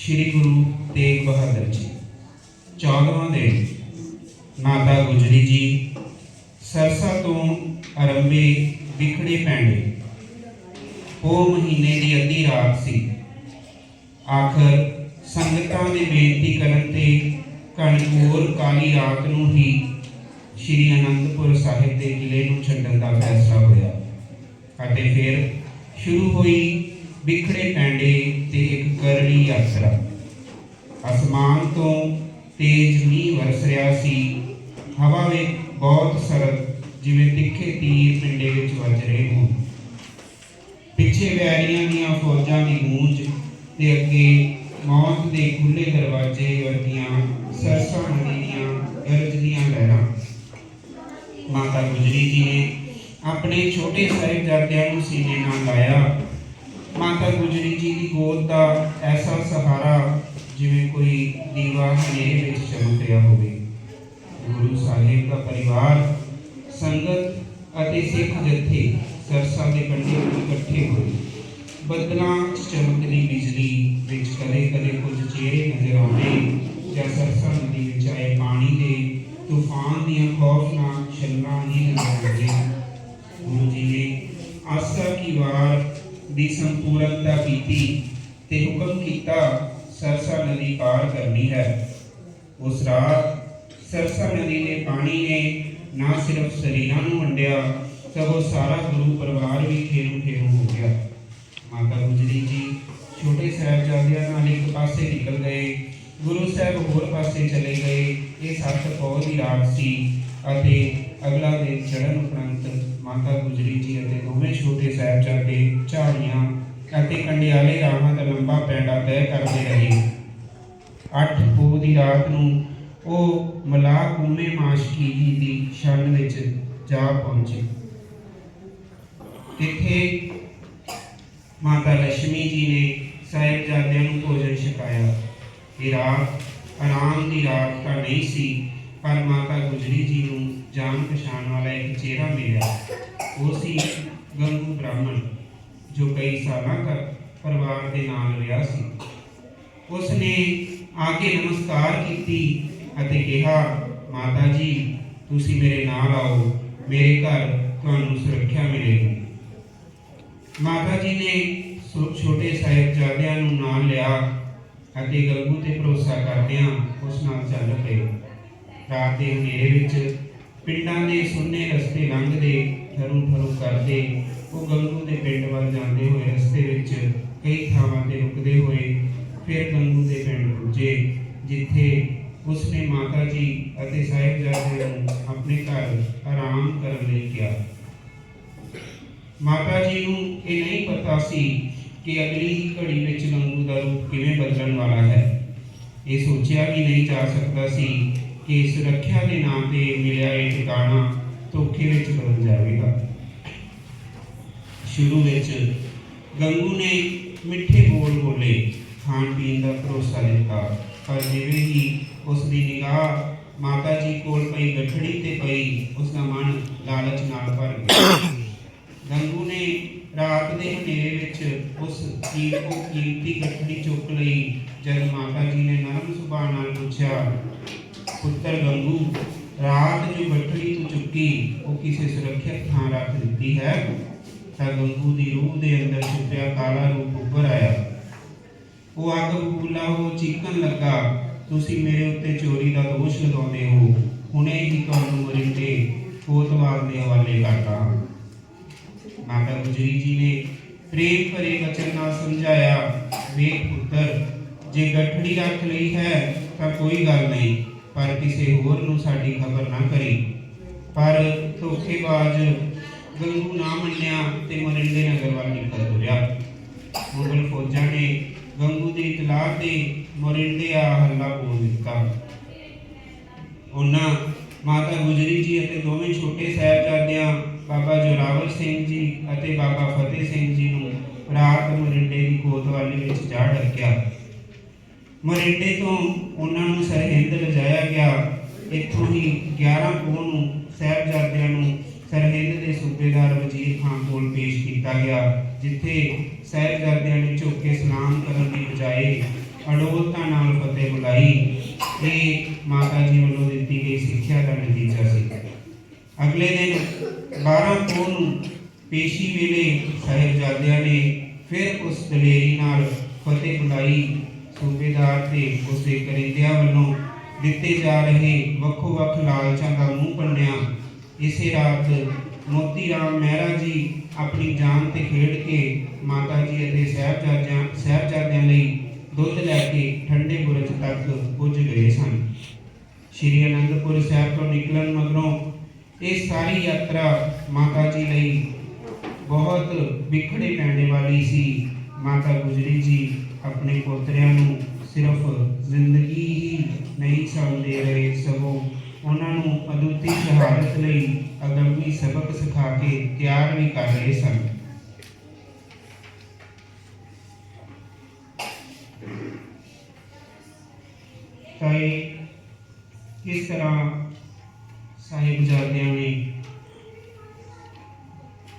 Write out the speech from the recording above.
ਸ੍ਰੀ ਗੁਰੂ ਤੇਗ ਬਹਾਦਰ ਜੀ। 14ਵਾਂ ਦਿਨ ਮਾਤਾ ਗੁਜਰੀ ਜੀ, ਸਰਸਾ ਤੋਂ ਆਰੰਭੇ ਵਿਖੜੇ ਪੈਂਦੇ ਉਹ ਮਹੀਨੇ ਦੀ ਅੱਧੀ ਰਾਤ ਸੀ। ਆਖਰ ਸੰਗਤਾਂ ਦੇ ਬੇਨਤੀ ਕਰਨ ਤੇ ਕਣਕੋਰ ਕਾਲੀ ਰਾਤ ਨੂੰ ਹੀ ਸ਼੍ਰੀ ਅਨੰਦਪੁਰ ਸਾਹਿਬ ਦੇ ਕਿਲੇ ਨੂੰ ਛੱਡਣ ਦਾ ਫੈਸਲਾ ਹੋਇਆ। ਅਤੇ ਫਿਰ ਸ਼ੁਰੂ ਹੋਈ ਵਿਖੜੇ ਪੈਂਡੇ ਤੇ ਕਰੜੀ ਯਾਤਰਾ ਅਸਮਾਨ ਤੋਂ ਤੇਜ਼ ਮੀਂਹ ਵਰਸ ਰਿਹਾ ਸੀ। ਹਵਾ ਵਿੱਚ ਬਹੁਤ ਸਰਦ, ਜਿਵੇਂ ਤਿੱਖੇ ਤੀਰ ਪਿੰਡੇ ਵਿੱਚ ਵੱਜ ਰਹੇ ਹੋਣ। ਪਿੱਛੇ ਵੈਰੀਆਂ ਦੀਆਂ ਫੌਜਾਂ ਦੀ ਗੂੰਜ ਤੇ ਅੱਗੇ ਮੌਤ ਦੇ ਖੁੱਲੇ ਦਰਵਾਜ਼ੇ ਵਰਗੀਆਂ ਸਰਸਾ ਨਦੀ ਦੀਆਂ ਗਰਜਦੀਆਂ ਲਹਿਰਾਂ। ਮਾਤਾ ਗੁਜਰੀ ਜੀ ਨੇ ਆਪਣੇ ਛੋਟੇ ਸਾਹਿਬਜ਼ਾਦਿਆਂ ਨੂੰ ਸੀਨੇ ਨਾਲ ਲਾਇਆ। ਮਾਤਾ ਗੁਜਰੀ ਜੀ ਦੀ ਗੋਦ ਦਾ ਐਸਾ ਸਹਾਰਾ ਜਿਵੇਂ ਕੋਈ ਦੀਵਾ ਹਨੇਰੇ ਵਿੱਚ ਚਮਕ ਰਿਹਾ ਹੋਵੇ। ਗੁਰੂ ਸਾਹਿਬ ਦਾ ਪਰਿਵਾਰ, ਸੰਗਤ ਅਤੇ ਸਿੱਖ ਜਥੇ ਸਰਸਾ ਦੇ ਕੰਢੇ ਉੱਤੇ ਇਕੱਠੇ ਹੋਏ। ਬੱਦਲਾਂ 'ਚ ਚਮਕਦੀ ਬਿਜਲੀ ਵਿੱਚ ਕਦੇ ਕਦੇ ਕੁਝ ਚਿਹਰੇ ਨਜ਼ਰ ਆਉਂਦੇ ਜਾਂ ਸਰਸਾ ਨਦੀ ਵਿੱਚ ਆਏ ਪਾਣੀ ਦੇ ਤੂਫਾਨ ਦੀਆਂ ਖੌਫਨਾਕ ਛੱਲਾਂ ਹੀ ਨਜ਼ਰ ਆਉਂਦੀਆਂ। ਗੁਰੂ ਜੀ ਨੇ ਆਸਾ ਕੀ ਵਾਰ ਦੀ ਸੰਪੂਰਨਤਾ ਕੀਤੀ ਤੇ ਹੁਕਮ ਕੀਤਾ, ਸਰਸਾ ਨਦੀ ਪਾਰ ਕਰਨੀ ਹੈ। ਉਸ ਰਾਤ ਸਰਸਾ ਨਦੀ ਦੇ ਪਾਣੀ ਨੇ ਨਾ ਸਿਰਫ ਸਰੀਰਾਂ ਨੂੰ ਵੰਡਿਆ, ਸਗੋਂ ਸਾਰਾ ਗੁਰੂ ਪਰਿਵਾਰ ਵੀ ਖੇਰੂ ਖੇਰੂ ਹੋ ਗਿਆ। ਮਾਤਾ ਗੁਜਰੀ ਜੀ ਛੋਟੇ ਸਾਹਿਬਜ਼ਾਦਿਆਂ ਨਾਲ ਇੱਕ ਪਾਸੇ ਨਿਕਲ ਗਏ, ਗੁਰੂ ਸਾਹਿਬ ਹੋਰ ਪਾਸੇ ਚਲੇ ਗਏ। ਇਹ ਸੱਤ ਪੌਹ ਦੀ ਰਾਤ ਸੀ ਅਤੇ ਅਗਲਾ ਦਿਨ ਚੜ੍ਹਨ ਉਪਰੰਤ ਮਾਤਾ ਗੁਜਰੀ ਜੀ ਅਤੇ ਦੋਵੇਂ ਛੋਟੇ ਸਾਹਿਬਜ਼ਾਦੇ ਝਾੜੀਆਂ ਅਤੇ ਕੰਡਿਆਲੇ ਰਾਹਾਂ ਦਾ ਲੰਬਾ ਪੈਂਡਾ ਤੈਅ ਕਰਦੇ ਰਹੇ। ਅੱਠ ਪੋਹ ਦੀ ਰਾਤ ਨੂੰ ਉਹ ਮਲਾਹ ਕੂਮੇ ਮਾਸ਼ਕੀ ਜੀ ਦੀ ਛਣ ਵਿੱਚ ਜਾ ਪਹੁੰਚੇ। ਇੱਥੇ ਮਾਤਾ ਲక్ష్ਮੀ ਜੀ ਨੇ ਸਾਹਿਬਜ਼ਾਦਿਆਂ ਨੂੰ ਭੋਜਨ ਛਕਾਇਆ। ਇਹ ਰਾਤ ਆਰਾਮ ਦੀ ਰਾਤ ਤਾਂ ਨਹੀਂ ਸੀ ਪਰ ਮਾਤਾ ਗੁਜਰੀ ਜੀ ਨੂੰ ਜਾਣ ਪਛਾਣ ਵਾਲਾ ਇੱਕ ਚਿਹਰਾ ਮਿਲਿਆ। ਉਹ ਸੀ ਗੰਗੂ ਬ੍ਰਾਹਮਣ, ਜੋ ਕਈ ਸਾਲਾਂ ਤੱਕ ਪਰਿਵਾਰ ਦੇ ਨਾਲ ਰਿਹਾ ਸੀ। ਉਸ ਨੇ ਆ ਕੇ ਨਮਸਕਾਰ ਕੀਤੀ ਅਤੇ ਕਿਹਾ, ਮਾਤਾ ਜੀ, ਤੁਸੀਂ ਮੇਰੇ ਨਾਲ ਆਓ, ਮੇਰੇ ਘਰ ਤੁਹਾਨੂੰ ਸੁਰੱਖਿਆ ਮਿਲੇਗੀ। ਮਾਤਾ ਜੀ ਨੇ ਛੋਟੇ ਸਾਹਿਬਜ਼ਾਦਿਆਂ ਨੂੰ ਨਾਲ ਲਿਆ ਅਤੇ ਗੰਗੂ ਤੇ ਭਰੋਸਾ ਕਰਦਿਆਂ ਉਸ ਨਾਲ ਚੱਲ ਪਏ। ਰਾਤ ਦੇ ਹਨੇਰੇ ਵਿੱਚ ਪਿੰਡਾਂ ਦੇ ਸੁੰਨੇ ਰਸਤੇ ਲੰਘਦੇ ਠਰੂ ਠਰੂ ਕਰਦੇ, ਉਹ ਗੰਗੂ ਦੇ ਪਿੰਡ ਵੱਲ ਜਾਂਦੇ ਹੋਏ ਰਸਤੇ ਵਿੱਚ ਕਈ ਥਾਵਾਂ ਤੇ ਰੁਕਦੇ ਹੋਏ ਫਿਰ ਗੰਗੂ ਦੇ ਪਿੰਡ ਪੁੱਜੇ, ਜਿੱਥੇ ਉਸਨੇ ਮਾਤਾ ਜੀ ਅਤੇ ਸਾਹਿਬਜ਼ਾਦਿਆਂ ਨੂੰ ਆਪਣੇ ਘਰ ਆਰਾਮ ਕਰਨ ਲਈ ਕਿਹਾ। ਮਾਤਾ ਜੀ ਨੂੰ ਇਹ ਨਹੀਂ ਪਤਾ ਸੀ ਕਿ ਅਗਲੀ ਹੀ ਘੜੀ ਵਿੱਚ ਗੰਗੂ ਦਾ ਰੂਪ ਕਿਵੇਂ ਬਦਲਣ ਵਾਲਾ ਹੈ। ਇਹ ਸੋਚਿਆ ਵੀ ਨਹੀਂ ਜਾ ਸਕਦਾ ਸੀ ਕਿ ਸੁਰੱਖਿਆ ਦੇ ਨਾਮ ਤੇ ਮਿਲਿਆ ਇਹ ਟਿਕਾਣਾ ਧੋਖੇ ਵਿੱਚ ਬਦਲ ਜਾਵੇਗਾ। ਸ਼ੁਰੂ ਵਿੱਚ ਗੰਗੂ ਨੇ ਮਿੱਠੇ ਬੋਲ ਬੋਲੇ, ਖਾਣ ਪੀਣ ਦਾ ਭਰੋਸਾ ਦਿੱਤਾ। ਪਰ ਜਿਵੇਂ ਹੀ ਉਸ ਦੀ ਨਿਗਾਹ ਮਾਤਾ ਜੀ ਕੋਲ ਪਈ, ਗੱਠੜੀ ਤੇ ਪਈ ਉਸ ਦਾ ਮਨ ਲਾਲਚ ਨਾਲ ਭਰ ਗਿਆ। ਗੰਗੂ ਨੇ ਰਾਤ ਦੇ ਹਨੇਰੇ ਵਿੱਚ ਉਸ ਕੀ ਉਹ ਕੀਮਤੀ ਗੱਠੜੀ ਚੁੱਕ ਲਈ, ਜਦ ਮਾਤਾ ਜੀ ਨੇ ਨਰਮ ਸੁਭਾਅ ਨਾਲ ਪੁੱਛਿਆ ਪੁੱਤਰ ਗੰਗੂ ਰਾਤ ਜੋ ਗੱਠੜੀ ਤੂੰ ਚੁੱਕੀ, ਉਹ ਕਿਸੇ ਸੁਰੱਖਿਅਤ ਥਾਂ ਰੱਖ ਦਿੱਤੀ ਹੈ। ਤਾਂ ਗੰਗੂ ਦੀ ਰੂਹ ਦੇ ਅੰਦਰ ਛੁਪਿਆ ਕਾਲਾ ਰੂਪ ਉੱਭਰ ਆਇਆ। ਉਹ ਅੱਗ ਬਬੂਲਾ ਹੋ ਚੀਕਣ ਲੱਗਾ। ਤੁਸੀਂ ਮੇਰੇ ਉੱਤੇ ਚੋਰੀ ਦਾ ਦੋਸ਼ ਲਗਾਉਂਦੇ ਹੋ। ਹੁਣੇ ਹੀ ਤੁਹਾਨੂੰ ਮਰਿੰਦੇ ਕੋਤਵਾਲ ਦੇ ਹਵਾਲੇ ਕਰਦਾ ਹਾਂ। ਮਾਤਾ ਗੁਜਰੀ ਜੀ ਨੇ ਪ੍ਰੇਮ ਭਰੇ ਵਚਨ ਨਾਲ ਸਮਝਾਇਆ, ਵੇਖ ਪੁੱਤਰ, ਜੇ ਗੱਠੜੀ ਰੱਖ ਲਈ ਹੈ ਤਾਂ ਕੋਈ ਗੱਲ ਨਹੀਂ। ਪਰ ਕਿਸੇ ਹੋਰ ਨੂੰ ਸਾਡੀ ਖਬਰ ਨਾ ਕਰੀ। ਪਰ ਧੋਖੇਬਾਜ਼ ਗੰਗੂ ਨਾ ਮੰਨਿਆ ਤੇ ਮਰਿੰਦੇ ਨਗਰ ਵੱਲ ਨਿਕਲ ਤੁਰਿਆ। ਮੁਗਲ ਫੌਜਾਂ ਨੇ ਗੰਗੂ ਦੀ ਇਤਲਾਹ ਤੇ ਮਰਿੰਦੇ ਆ ਹੱਲਾ ਬੋਲ ਦਿੱਤਾ। ਉਹਨਾਂ ਮਾਤਾ ਗੁਜਰੀ ਜੀ ਅਤੇ ਦੋਵੇਂ ਛੋਟੇ ਸਾਹਿਬਜ਼ਾਦਿਆਂ, ਬਾਬਾ ਜੋਰਾਵਰ ਸਿੰਘ ਜੀ ਅਤੇ ਬਾਬਾ ਫਤਿਹ ਸਿੰਘ ਜੀ ਨੂੰ ਰਾਤ ਮਰਿੰਡੇ ਦੀ ਕੋਤਵਾਲੀ ਵਿੱਚ ਜਾ ਡੱਕਿਆ। ਮਰਿੰਡੇ ਤੋਂ ਉਹਨਾਂ ਨੂੰ ਸਰਹਿੰਦ ਲਿਜਾਇਆ ਗਿਆ। ਇੱਥੋਂ ਹੀ 11 ਪੋਹ ਨੂੰ ਸਾਹਿਬਜ਼ਾਦਿਆਂ ਨੂੰ ਸਰਹਿੰਦ ਦੇ ਸੂਬੇਦਾਰ ਵਜ਼ੀਰ ਖਾਨ ਕੋਲ ਪੇਸ਼ ਕੀਤਾ ਗਿਆ, ਜਿੱਥੇ ਸਾਹਿਬਜ਼ਾਦਿਆਂ ਨੇ ਝੁੱਕ ਕੇ ਸਲਾਮ ਕਰਨ ਦੀ ਬਜਾਏ ਅਡੋਲਤਾ ਨਾਲ ਫਤਿਹ ਬੁਲਾਈ। ਇਹ ਮਾਤਾ ਜੀ ਵੱਲੋਂ ਦਿੱਤੀ ਗਈ ਸਿੱਖਿਆ ਦਾ ਨਤੀਜਾ ਸੀ। ਅਗਲੇ ਦਿਨ 12 ਪੋਹ ਨੂੰ ਪੇਸ਼ੀ ਵੇਲੇ ਸਾਹਿਬਜ਼ਾਦਿਆਂ ਨੇ ਫਿਰ ਉਸ ਦਲੇਰੀ ਨਾਲ ਫਤਿਹ ਬੁਲਾਈ। ਸੂਬੇਦਾਰ ਤੇ ਉਸਦੇ ਕਰਿੰਦਿਆਂ ਵੱਲੋਂ ਦਿੱਤੇ ਜਾ ਰਹੇ ਵੱਖੋ ਵੱਖ ਲਾਲਚਾਂ ਦਾ ਮੂੰਹ ਪੰਨਿਆ ਇਸੇ ਰਾਤ ਮੋਤੀ ਰਾਮ ਮਹਿਰਾ ਜੀ ਆਪਣੀ ਜਾਨ ਤੇ ਖੇਡ ਕੇ ਮਾਤਾ ਜੀ ਅਤੇ ਸਾਹਿਬਜ਼ਾਦਿਆਂ ਸਾਹਿਬਜ਼ਾਦਿਆਂ ਲਈ ਦੁੱਧ ਲੈ ਕੇ ਠੰਡੇ ਬੁਰਜ ਤੱਕ ਪੁੱਜ ਗਏ ਸਨ। ਸ਼੍ਰੀ ਅਨੰਦਪੁਰ ਸਾਹਿਬ ਤੋਂ ਨਿਕਲਣ ਮਗਰੋਂ ਇਹ ਸਾਰੀ ਯਾਤਰਾ ਮਾਤਾ ਜੀ ਲਈ ਬਹੁਤ ਵਿਖੜੇ ਪੈਣੇ ਵਾਲੀ ਸੀ। ਮਾਤਾ ਗੁਜਰੀ ਜੀ ਆਪਣੇ ਪੋਤਰਿਆਂ ਨੂੰ ਸਿਰਫ ਜ਼ਿੰਦਗੀ ਹੀ ਨਹੀਂ ਸਣ ਦੇ ਰਹੇ ਸਗੋਂ ਉਹਨਾਂ ਨੂੰ ਅਦੁੱਤੀ ਸ਼ਹਾਦਤ ਲਈ ਅਗੰਮੀ ਸਬਕ ਸਿਖਾ ਕੇ ਤਿਆਰ ਵੀ ਕਰ ਰਹੇ ਸਨ। ਤਾਂ ਇਹ ਤਰ੍ਹਾਂ ਸਾਹਿਬਜ਼ਾਦਿਆਂ ਨੇ